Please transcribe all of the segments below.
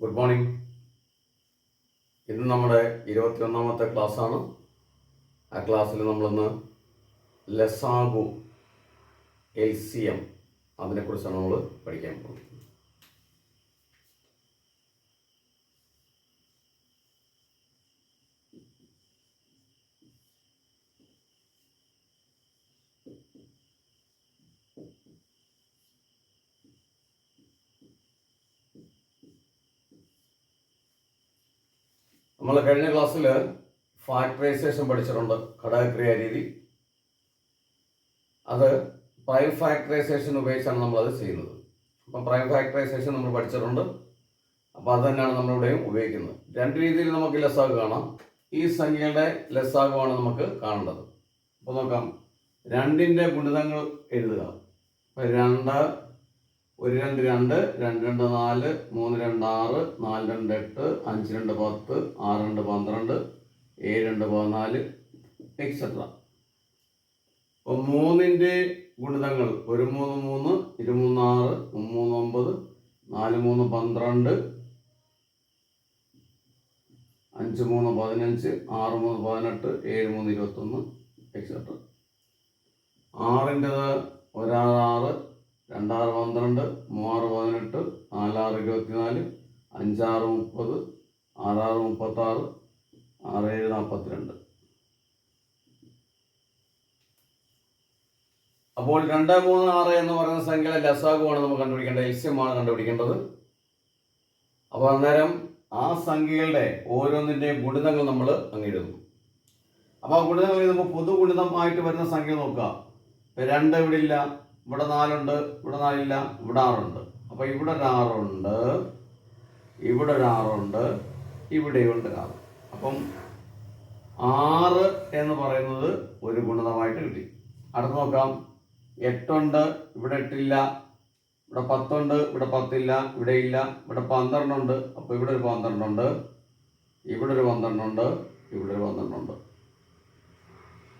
Good morning ഇന്ന് നമ്മുടെ ഇരുപത്തിയൊന്നാമത്തെ ക്ലാസ്സാണ്. ആ ക്ലാസ്സിൽ നമ്മളിന്ന് ലസാഗു എൽ സി എം അതിനെക്കുറിച്ചാണ് നമ്മൾ പഠിക്കാൻ പോകുന്നത്. നമ്മൾ കഴിഞ്ഞ ക്ലാസ്സിൽ ഫാക്ടറൈസേഷൻ പഠിച്ചിട്ടുണ്ട് ഘടകക്രിയ രീതി. അത് പ്രൈം ഫാക്ടറൈസേഷൻ ഉപയോഗിച്ചാണ് നമ്മളത് ചെയ്യുന്നത്. അപ്പം പ്രൈം ഫാക്ടറൈസേഷൻ നമ്മൾ പഠിച്ചിട്ടുണ്ട്. അപ്പോൾ അത് തന്നെയാണ് നമ്മളിവിടെയും ഉപയോഗിക്കുന്നത്. രണ്ട് രീതിയിൽ നമുക്ക് ലസാഗ് കാണാം. ഈ സംഖ്യയുടെ ലസാഗുമാണ് നമുക്ക് കാണേണ്ടത്. അപ്പോൾ നോക്കാം. രണ്ടിന്റെ ഗുണിതങ്ങൾ എഴുതുക. രണ്ട് ഒരു രണ്ട് രണ്ട് രണ്ട് രണ്ട് നാല് മൂന്ന് രണ്ട് ആറ് നാല് രണ്ട് എട്ട് അഞ്ച് രണ്ട് പത്ത് ആറ് രണ്ട് പന്ത്രണ്ട് ഏഴ് രണ്ട് പതിനാല് എക്സെട്ര അപ്പോൾ മൂന്നിന്റെ ഗുണിതങ്ങൾ ഒരു മൂന്ന് മൂന്ന് ഇരുമൂന്ന് ആറ് മൂന്ന് ഒമ്പത് നാല് മൂന്ന് പന്ത്രണ്ട് അഞ്ച് മൂന്ന് പതിനഞ്ച് ആറ് മൂന്ന് പതിനെട്ട് ഏഴ് മൂന്ന് ഇരുപത്തൊന്ന് എക്സെട്ര ആറിന്റെത് ഒരാറ് ആറ് രണ്ടാറ് പന്ത്രണ്ട് മൂവാറ് പതിനെട്ട് നാലാറ് ഇരുപത്തിനാല് അഞ്ചാറ് മുപ്പത് ആറാറ് മുപ്പത്താറ് ആറ് ഏഴ് നാൽപ്പത്തിരണ്ട്. അപ്പോൾ രണ്ട് മൂന്ന് ആറ് എന്ന് പറയുന്ന സംഖ്യയിലെ ലസാഗുമാണ് നമ്മൾ കണ്ടുപിടിക്കേണ്ടത് എൽസ്യമാണ് കണ്ടുപിടിക്കേണ്ടത്. അപ്പോൾ അന്നേരം ആ സംഖ്യകളുടെ ഓരോന്നിന്റെയും ഗുണിതങ്ങൾ നമ്മൾ അങ്ങിടുന്നു. അപ്പോൾ ആ ഗുണിതങ്ങൾ എഴുതുമ്പോൾ പൊതു ഗുണിതമായിട്ട് വരുന്ന സംഖ്യ നോക്കുക. രണ്ട് ഇവിടെ ഇല്ല ഇവിടെ നാലുണ്ട് ഇവിടെ നാലില്ല ഇവിടെ ആറുണ്ട്. അപ്പോൾ ഇവിടെ ഒരു ആറുണ്ട് ഇവിടെ ഒരു ആറുണ്ട് ഇവിടെയുണ്ട് ആറ്. അപ്പം ആറ് എന്ന് പറയുന്നത് ഒരു ഗുണിതമായിട്ട് കിട്ടി. അടുത്ത് നോക്കാം. എട്ടുണ്ട് ഇവിടെ എട്ടില്ല ഇവിടെ പത്തുണ്ട് ഇവിടെ പത്തില്ല ഇവിടെ ഇല്ല ഇവിടെ പന്ത്രണ്ടുണ്ട് അപ്പോൾ ഇവിടെ ഒരു പന്ത്രണ്ടുണ്ട് ഇവിടെ ഒരു പന്ത്രണ്ടുണ്ട് ഇവിടെ ഒരു പന്ത്രണ്ടുണ്ട്.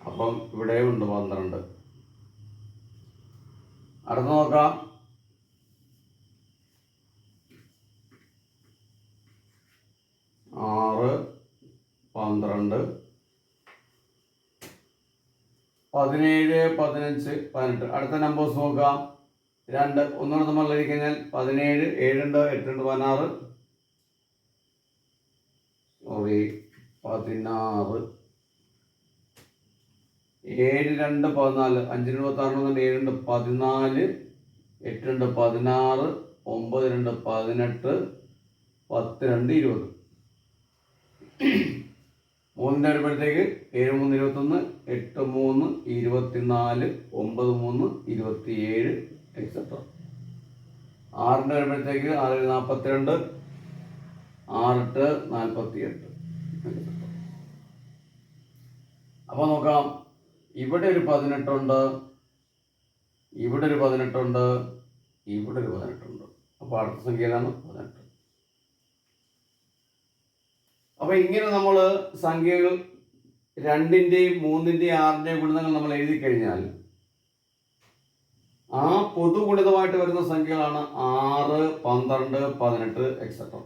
അപ്പം ഇവിടെയും ഉണ്ട് പന്ത്രണ്ട്. അടുത്ത് നോക്കാം. ആറ് പന്ത്രണ്ട് പതിനേഴ് പതിനഞ്ച് പതിനെട്ട്. അടുത്ത നമ്പേഴ്സ് നോക്കാം. രണ്ട് ഒന്നുകൂടെ നമ്മൾ കഴിഞ്ഞാൽ പതിനേഴ് ഏഴുണ്ട് എട്ടുണ്ട് പതിനാറ്. സോറി പതിനാറ്. ഏഴ് രണ്ട് പതിനാല് അഞ്ചിന് ഇരുപത്തി ഏഴ് രണ്ട് പതിനാല് എട്ട് രണ്ട് പതിനാറ് ഒമ്പത് രണ്ട് പതിനെട്ട് പത്ത് രണ്ട് ഇരുപത്. മൂന്നിന്റെ വരുമ്പോഴത്തേക്ക് ഏഴ് മൂന്ന് ഇരുപത്തൊന്ന് എട്ട് മൂന്ന് ഇരുപത്തിനാല് ഒമ്പത് മൂന്ന് ഇരുപത്തിയേഴ് എക്സെട്ര ആറിന്റെ വരുമ്പോഴത്തേക്ക് ആറ് നാൽപ്പത്തിരണ്ട് ആറെട്ട് നാൽപ്പത്തി എട്ട് അപ്പോൾ നോക്കാം. ഇവിടെ ഒരു പതിനെട്ടുണ്ട് ഇവിടെ ഒരു പതിനെട്ടുണ്ട് ഇവിടെ ഒരു പതിനെട്ടുണ്ട്. അപ്പോൾ അടുത്ത സംഖ്യ ഏതാണ് പതിനെട്ട്. അപ്പോൾ ഇങ്ങനെ നമ്മൾ സംഖ്യകൾ രണ്ടിന്റെയും മൂന്നിന്റെയും ആറിന്റെയും ഗുണിതങ്ങൾ നമ്മൾ എഴുതി കഴിഞ്ഞാൽ ആ പൊതുഗുണിതമായിട്ട് വരുന്ന സംഖ്യകളാണ് ആറ് പന്ത്രണ്ട് പതിനെട്ട് എക്സെട്ര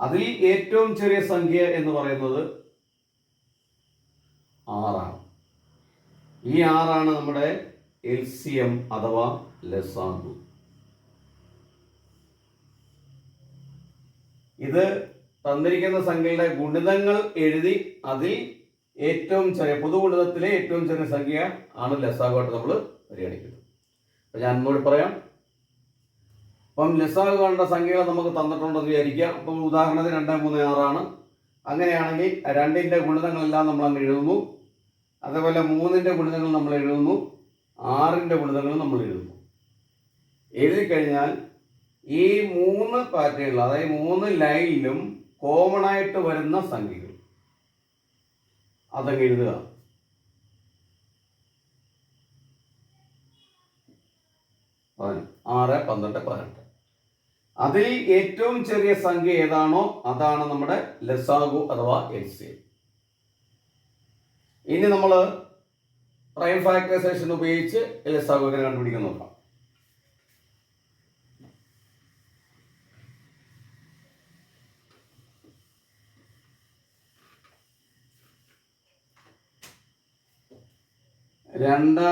അതിൽ ഏറ്റവും ചെറിയ സംഖ്യ എന്ന് പറയുന്നത് ആറാണ്. ഈ ആറാണ് നമ്മുടെ എൽ സി എം അഥവാ ലസാഗു ഇത് തന്നിരിക്കുന്ന സംഖ്യയുടെ ഗുണിതങ്ങൾ എഴുതി അതിൽ ഏറ്റവും ചെറിയ പൊതുഗുണിതത്തിലെ ഏറ്റവും ചെറിയ സംഖ്യ ആണ് ലസാഗുമായിട്ട് നമ്മൾ പരിഗണിക്കുന്നത്. അപ്പം ഞാൻ ഒന്നുകൂടി പറയാം. അപ്പം ലസാഗു കാണേണ്ട സംഖ്യകൾ നമുക്ക് തന്നിട്ടുണ്ടെന്ന് വിചാരിക്കുക. അപ്പം ഉദാഹരണത്തിന് രണ്ട് മൂന്ന് ആറാണ്. അങ്ങനെയാണെങ്കിൽ രണ്ടിന്റെ ഗുണിതങ്ങളെല്ലാം നമ്മൾ അങ്ങ് എഴുതുന്നു. അതേപോലെ മൂന്നിന്റെ ഗുണിതങ്ങൾ നമ്മൾ എഴുതുന്നു ആറിന്റെ ഗുണിതങ്ങൾ നമ്മൾ എഴുതുന്നു. എഴുതി കഴിഞ്ഞാൽ ഈ മൂന്ന് പാറ്റേണിൽ അതായത് മൂന്ന് ലൈനിലും കോമൺ ആയിട്ട് വരുന്ന സംഖ്യകൾ. അതങ്ങ് എഴുതുക. ആറ് പന്ത്രണ്ട് പതിനെട്ട്. അതിൽ ഏറ്റവും ചെറിയ സംഖ്യ ഏതാണോ? അതാണ് നമ്മുടെ ലസാഗു അഥവാ എൽ സി ഇനി നമ്മൾ പ്രൈം ഫാക്ടറൈസേഷൻ ഉപയോഗിച്ച് എൽ എസ് കണ്ടുപിടിക്കാൻ നോക്കാം. രണ്ട്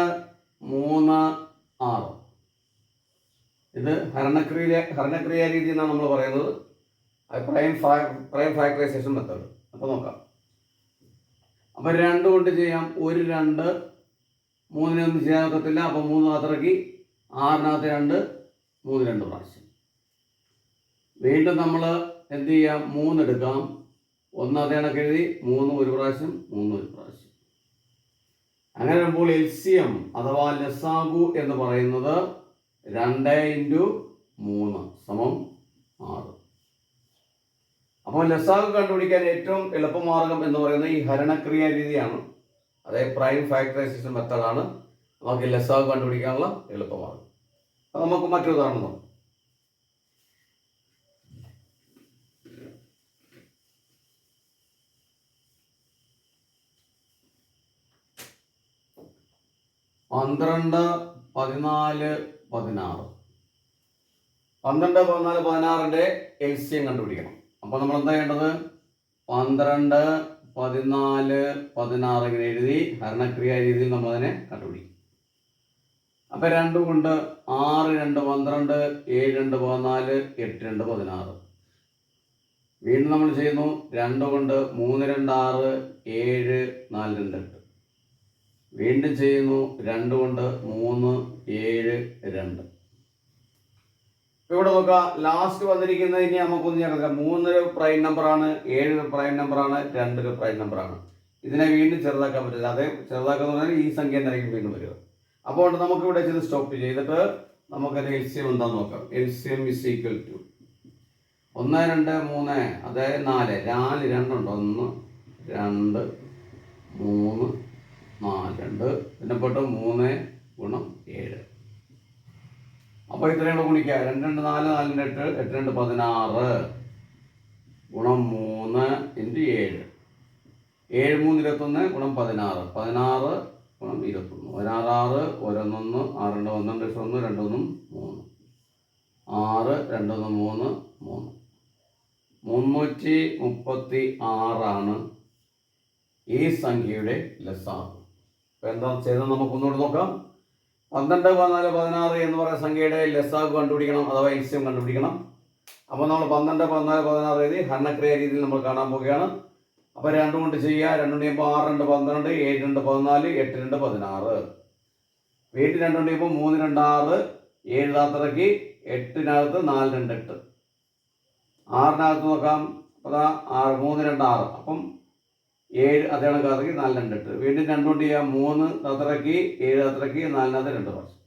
മൂന്ന് ആറ്. ഇത് ഹരണക്രിയ ഹരണക്രിയാ രീതി എന്നാണ് നമ്മൾ പറയുന്നത്. പ്രൈം ഫാ പ്രൈം ഫാക്ടറൈസേഷൻ മെത്തേഡ്. അപ്പോൾ നോക്കാം. അപ്പം രണ്ട് കൊണ്ട് ചെയ്യാം. ഒരു രണ്ട്. മൂന്നിനൊന്നും ചെയ്യാൻ ഒക്കത്തില്ല. അപ്പം മൂന്ന് മാത്രക്കി ആറിനകത്ത് രണ്ട്. മൂന്ന് രണ്ട് പ്രാവശ്യം. വീണ്ടും നമ്മൾ എന്ത് ചെയ്യാം? മൂന്ന് എടുക്കാം. ഒന്നാമത്തെ കണക്ക് എഴുതി മൂന്ന് ഒരു പ്രാവശ്യം മൂന്ന് ഒരു പ്രാവശ്യം. അങ്ങനെ വരുമ്പോൾ എൽ സി എം അഥവാ ലസാഗു എന്ന് പറയുന്നത് രണ്ട് ഇന്റു മൂന്ന് സമം ആറ്. അപ്പോൾ ലസാഗു കണ്ടുപിടിക്കാൻ ഏറ്റവും എളുപ്പമാർഗം എന്ന് പറയുന്നത് ഈ ഹരണക്രിയ രീതിയാണ്. അതായത് പ്രൈം ഫാക്ടറൈസേഷൻ മെത്തഡാണ് നമുക്ക് ലസാഖ് കണ്ടുപിടിക്കാനുള്ള എളുപ്പമാർഗം. അപ്പോൾ നമുക്ക് മറ്റൊരു ഉദാഹരണം നോക്കാം. പന്ത്രണ്ട് പതിനാല് പതിനാറ്. പന്ത്രണ്ട് പതിനാല് പതിനാറിന്റെ എൽ സി എം കണ്ടുപിടിക്കണം. അപ്പോൾ നമ്മൾ എന്താ ചെയ്യേണ്ടത്? പന്ത്രണ്ട് പതിനാല് പതിനാറ് ഇങ്ങനെ എഴുതി ഹരണക്രിയ രീതിയിൽ നമ്മൾ അതിനെ കണ്ടുപിടിക്കും. അപ്പം രണ്ടും കൊണ്ട് ആറ് രണ്ട് പന്ത്രണ്ട് ഏഴ് രണ്ട് പതിനാല് എട്ട് രണ്ട് പതിനാറ്. വീണ്ടും നമ്മൾ ചെയ്യുന്നു രണ്ട് കൊണ്ട് മൂന്ന് രണ്ട് ആറ് ഏഴ് നാല് രണ്ട് എട്ട്. വീണ്ടും ചെയ്യുന്നു രണ്ട് കൊണ്ട് മൂന്ന് ഏഴ് രണ്ട്. ഇവിടെ നോക്കുക. ലാസ്റ്റ് വന്നിരിക്കുന്നത് ഇനി നമുക്കൊന്ന് ചേർക്കാം മൂന്നൊരു പ്രൈം നമ്പറാണ് ഏഴ് പ്രൈം നമ്പറാണ് രണ്ടൊരു പ്രൈം നമ്പറാണ് ഇതിനെ വീണ്ടും ചെറുതാക്കാൻ പറ്റില്ല. അതേ ചെറുതാക്കുക പറഞ്ഞാൽ ഈ സംഖ്യ എന്തായിരിക്കും വീണ്ടും വരിക. അപ്പോൾ നമുക്ക് ഇവിടെ ചെയ്ത് സ്റ്റോപ്പ് ചെയ്തിട്ട് നമുക്കത് എൽ സി എം എന്താന്ന് നോക്കാം. L C M is equal to ഒന്ന് രണ്ട് മൂന്ന് അതായത് നാല്. നാല് രണ്ടുണ്ട്? ഒന്ന് രണ്ട് മൂന്ന് നാല് രണ്ട്. പിന്നെ പെട്ട് മൂന്ന് ഗുണം ഏഴ്. അപ്പോൾ ഇത്രയും കൂടെ ഗുണിക്കുക. രണ്ട് രണ്ട് നാല് നാലിന്റെ എട്ട് എട്ട് രണ്ട് പതിനാറ്. ഗുണം മൂന്ന് ഇന്റു ഏഴ്. ഏഴ് മൂന്ന് ഇരുപത്തൊന്ന് ഗുണം പതിനാറ്. പതിനാറ് ഗുണം ഇരുപത്തൊന്ന്. ആറ് ഒരൊന്നൊന്ന് ആറ് രണ്ട് പന്ത്രണ്ട് ഒന്ന് രണ്ടൊന്നും മൂന്ന്. ആറ് രണ്ടൊന്ന് മൂന്ന് മൂന്ന്. മുന്നൂറ്റി മുപ്പത്തി ആറാണ് ഈ സംഖ്യയുടെ ലസാഗു അപ്പോൾ എന്താ ചെയ്തത് നമുക്ക് ഒന്നുകൂടി നോക്കാം. പന്ത്രണ്ട് പതിനാല് പതിനാറ് എന്ന് പറയുന്ന സംഖ്യയുടെ ലെസ്സാക്ക് കണ്ടുപിടിക്കണം അഥവാ എൽസ്യം കണ്ടുപിടിക്കണം. അപ്പോൾ നമ്മൾ പന്ത്രണ്ട് പതിനാല് പതിനാറ് എഴുതി ഹരണക്രിയ രീതിയിൽ നമ്മൾ കാണാൻ പോവുകയാണ്. അപ്പോൾ രണ്ടും കൊണ്ട് ചെയ്യുക. രണ്ടും ചെയ്യുമ്പോൾ ആറ് രണ്ട് പന്ത്രണ്ട് ഏഴ് രണ്ട് പതിനാല് എട്ട് രണ്ട് പതിനാറ്. വീട്ടിൽ രണ്ടും ചെയ്യുമ്പോൾ മൂന്ന് രണ്ട് ആറ് ഏഴ് താത്തിറക്കി എട്ടിനകത്ത് നാല് രണ്ട് എട്ട്. ആറിനകത്ത് നോക്കാം. അപ്പോൾ ആറ് മൂന്ന് രണ്ട് ആറ്. അപ്പം ഏഴ് അതേ കണക്കാക്കി നാല് രണ്ട്. എട്ട് വീണ്ടും രണ്ടുകൊണ്ട് ചെയ്യാം മൂന്ന് തത്രക്കി ഏഴ് തത്രക്കി നാലിനകത്ത് രണ്ട് പ്രാവശ്യം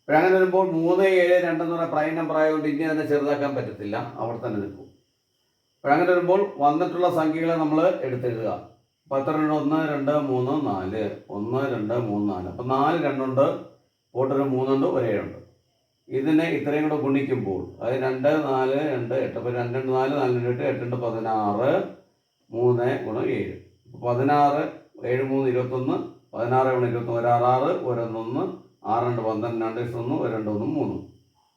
അപ്പോൾ അങ്ങനെ വരുമ്പോൾ മൂന്ന് ഏഴ് രണ്ടെന്ന് പറഞ്ഞാൽ പ്രൈം നമ്പർ ആയതുകൊണ്ട് ഇനി തന്നെ ചെറുതാക്കാൻ പറ്റത്തില്ല. അവിടെ തന്നെ നിൽക്കും. അപ്പോൾ അങ്ങനെ വരുമ്പോൾ വന്നിട്ടുള്ള സംഖ്യകളെ നമ്മൾ എടുത്തെഴുതുക. പത്ത് രണ്ട് ഒന്ന് രണ്ട് മൂന്ന് നാല്. ഒന്ന് രണ്ട് മൂന്ന് നാല്. അപ്പം നാല് രണ്ടുണ്ട് പോട്ടൊരു മൂന്നുണ്ട് ഒരു ഏഴുണ്ട് ഇതിനെ ഇത്രയും കൂടെ ഗുണിക്കുമ്പോൾ അത് രണ്ട് നാല് രണ്ട് എട്ട്. അപ്പോൾ രണ്ട് നാല് നാല് രണ്ട് എട്ട് എട്ട് പതിനാറ്. മൂന്ന് ഗുണം ഏഴ്. പതിനാറ് ഏഴ് മൂന്ന് ഇരുപത്തൊന്ന് പതിനാറ് ഗുണം ഇരുപത്തൊന്ന് ഒരു ആറാറ് ഒരൊന്നൊന്ന് ആറ് രണ്ട് പന്ത്രണ്ട് രണ്ട് ദിവസം ഒന്ന് ഒരു രണ്ട് ഒന്ന് മൂന്ന്.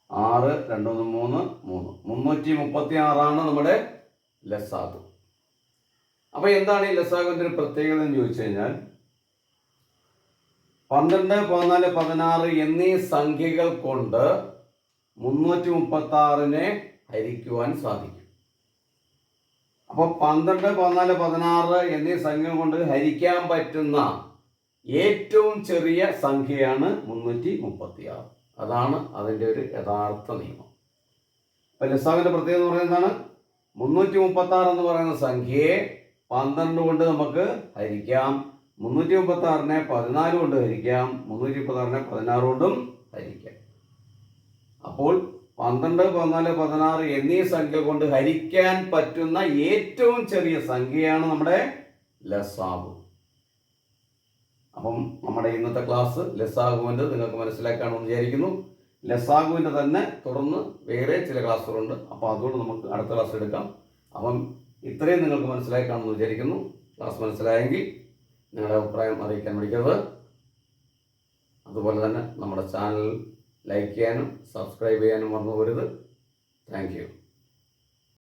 ആറ് രണ്ടൊന്ന് മൂന്ന് മൂന്ന്. മുന്നൂറ്റി മുപ്പത്തി ആറാണ് നമ്മുടെ ലസാഗു അപ്പോൾ എന്താണ് ഈ ലസാഗിന്റെ ഒരു പ്രത്യേകത എന്ന് ചോദിച്ചു കഴിഞ്ഞാൽ പന്ത്രണ്ട് പതിനാല് പതിനാറ് എന്നീ സംഖ്യകൾ കൊണ്ട് മുന്നൂറ്റി മുപ്പത്തി ആറിനെ ഹരിക്കുവാൻ സാധിക്കും. അപ്പോൾ പന്ത്രണ്ട് പതിനാല് പതിനാറ് എന്നീ സംഖ്യ കൊണ്ട് ഹരിക്കാൻ പറ്റുന്ന ഏറ്റവും ചെറിയ സംഖ്യയാണ് മുന്നൂറ്റി മുപ്പത്തി ആറ് അതാണ് അതിന്റെ ഒരു യഥാർത്ഥ നിയമം. അപ്പൊ ലസാവിന്റെ പ്രത്യേകത എന്ന് പറയുന്നത് എന്താണ്? മുന്നൂറ്റി മുപ്പത്തി ആറ് എന്ന് പറയുന്ന സംഖ്യയെ പന്ത്രണ്ട് കൊണ്ട് നമുക്ക് ഹരിക്കാം. മുന്നൂറ്റി മുപ്പത്തി ആറിനെ പതിനാല് കൊണ്ട് ഹരിക്കാം. മുന്നൂറ്റി മുപ്പത്തി ആറിനെ പതിനാറ് കൊണ്ടും ഹരിക്കാം. അപ്പോൾ പന്ത്രണ്ട് പതിനാല് പതിനാറ് എന്നീ സംഖ്യ കൊണ്ട് ഹരിക്കാൻ പറ്റുന്ന ഏറ്റവും ചെറിയ സംഖ്യയാണ് നമ്മുടെ ലസാഗു. അപ്പം നമ്മുടെ ഇന്നത്തെ ക്ലാസ് ലസാഗുവിന്റെ നിങ്ങൾക്ക് മനസ്സിലാക്കാണെന്ന് വിചാരിക്കുന്നു. ലസാഗുവിന്റെ തന്നെ തുടർന്ന് വേറെ ചില ക്ലാസ്സുകളുണ്ട് അപ്പോൾ അതുകൊണ്ട് നമുക്ക് അടുത്ത ക്ലാസ് എടുക്കാം. അപ്പം ഇത്രയും നിങ്ങൾക്ക് മനസ്സിലാക്കാണെന്ന് വിചാരിക്കുന്നു. ക്ലാസ് മനസ്സിലായെങ്കിൽ നിങ്ങളുടെ അഭിപ്രായം അറിയിക്കാൻ വിളിക്കരുത്. അതുപോലെ തന്നെ നമ്മുടെ ചാനൽ ലൈക്ക് ചെയ്യാനും സബ്സ്ക്രൈബ് ചെയ്യാനും മറന്നു പോരുത് താങ്ക് യു.